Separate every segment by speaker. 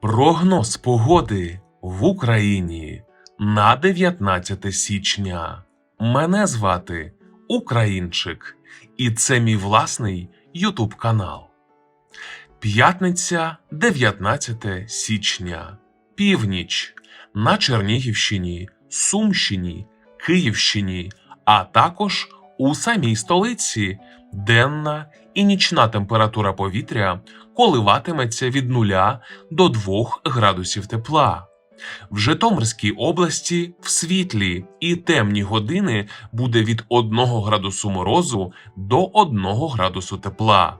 Speaker 1: Прогноз погоди в Україні на 19 січня. Мене звати Українчик, і це мій власний Ютуб канал. П'ятниця, 19 січня. Північ на Чернігівщині, Сумщині, Київщині, а також у самій столиці денна і нічна температура повітря коливатиметься від 0 до 2 градусів тепла. В Житомирській області в світлі і темні години буде від 1 градусу морозу до 1 градусу тепла.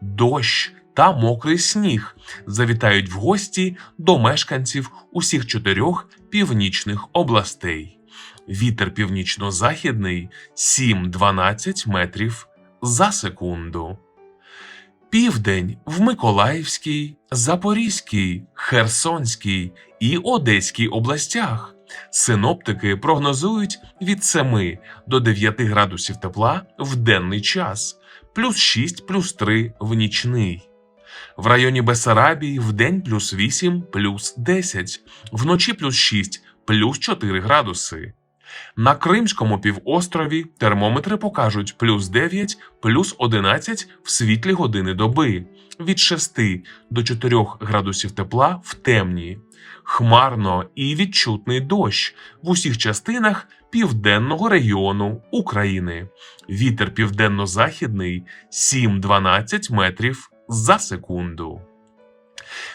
Speaker 1: Дощ та мокрий сніг завітають в гості до мешканців усіх чотирьох північних областей. Вітер північно-західний 7-12 метрів за секунду. Південь в Миколаївській, Запорізькій, Херсонській і Одеській областях. Синоптики прогнозують від 7 до 9 градусів тепла в денний час, плюс 6 плюс 3 в нічний. В районі Бесарабії в день плюс 8 плюс 10, вночі плюс 6 плюс 4 градуси. На Кримському півострові термометри покажуть плюс 9, плюс 11 в світлі години доби, від 6 до 4 градусів тепла в темні. Хмарно і відчутний дощ в усіх частинах південного регіону України. Вітер південно-західний 7-12 метрів за секунду.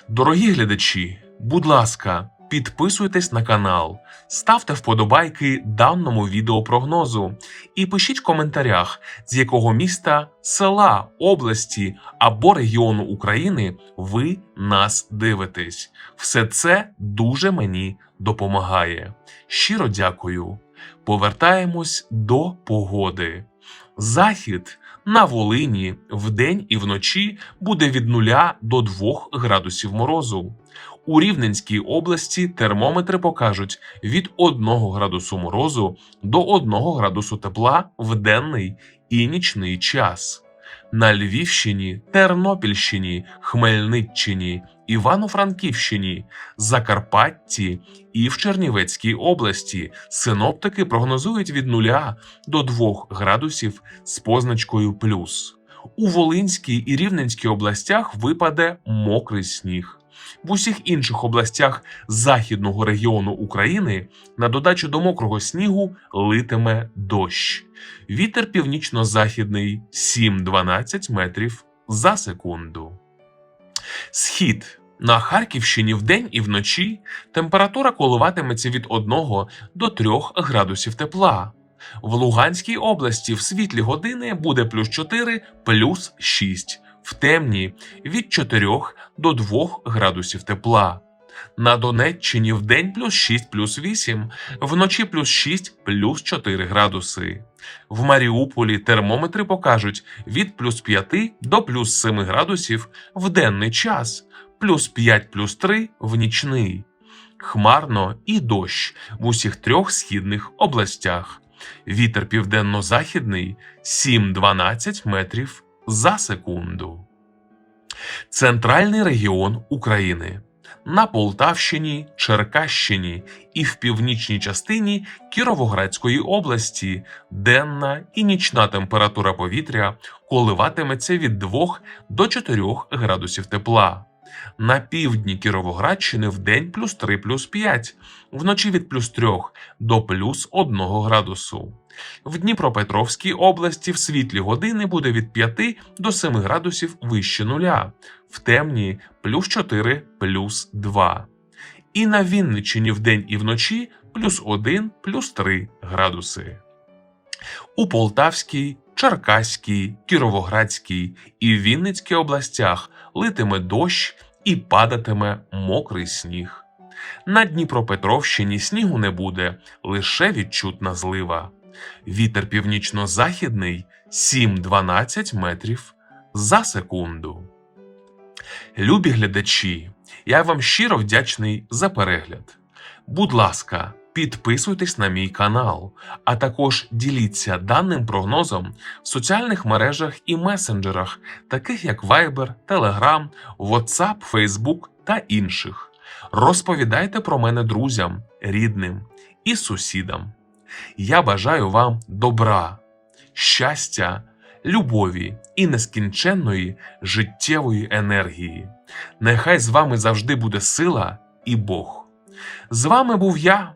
Speaker 1: Дорогі глядачі, будь ласка, підписуйтесь на канал, ставте вподобайки даному відеопрогнозу і пишіть в коментарях, з якого міста, села, області або регіону України ви нас дивитесь. Все це дуже мені допомагає. Щиро дякую. Повертаємось до погоди. Захід на Волині вдень і вночі буде від 0 до 2 градусів морозу. У Рівненській області термометри покажуть від 1 градусу морозу до 1 градусу тепла в денний і нічний час. На Львівщині, Тернопільщині, Хмельниччині, Івано-Франківщині, Закарпатті і в Чернівецькій області синоптики прогнозують від 0 до 2 градусів з позначкою плюс. У Волинській і Рівненській областях випаде мокрий сніг. В усіх інших областях західного регіону України на додачу до мокрого снігу литиме дощ. Вітер північно-західний 7-12 метрів за секунду. Схід на Харківщині вдень і вночі температура коливатиметься від 1 до 3 градусів тепла. В Луганській області в світлі години буде плюс 4, плюс 6, в темні від 4 до 2 градусів тепла. На Донеччині в день плюс 6 плюс 8, вночі плюс 6 плюс 4 градуси. В Маріуполі термометри покажуть від плюс 5 до плюс 7 градусів в денний час, плюс 5 плюс 3 в нічний. Хмарно і дощ в усіх трьох східних областях. Вітер південно-західний 7-12 метрів за секунду. Центральний регіон України. На Полтавщині, Черкащині і в північній частині Кіровоградської області денна і нічна температура повітря коливатиметься від 2 до 4 градусів тепла. На півдні Кіровоградщини в день плюс 3 плюс 5, вночі від плюс 3 до плюс 1 градусу. В Дніпропетровській області в світлі години буде від 5 до 7 градусів вище нуля, в темні плюс 4 плюс 2. І на Вінниччині вдень і вночі плюс 1 плюс 3 градуси. У Полтавській, Черкаській, Кіровоградській і Вінницькій областях литиме дощ і падатиме мокрий сніг. На Дніпропетровщині снігу не буде, лише відчутна злива. Вітер північно-західний 7-12 метрів за секунду. Любі глядачі, я вам щиро вдячний за перегляд. Будь ласка, Підписуйтесь на мій канал, а також діліться даним прогнозом в соціальних мережах і месенджерах, таких як Viber, Telegram, WhatsApp, Facebook та інших. Розповідайте про мене друзям, рідним і сусідам. Я бажаю вам добра, щастя, любові і нескінченної життєвої енергії. Нехай з вами завжди буде сила і Бог. З вами був я,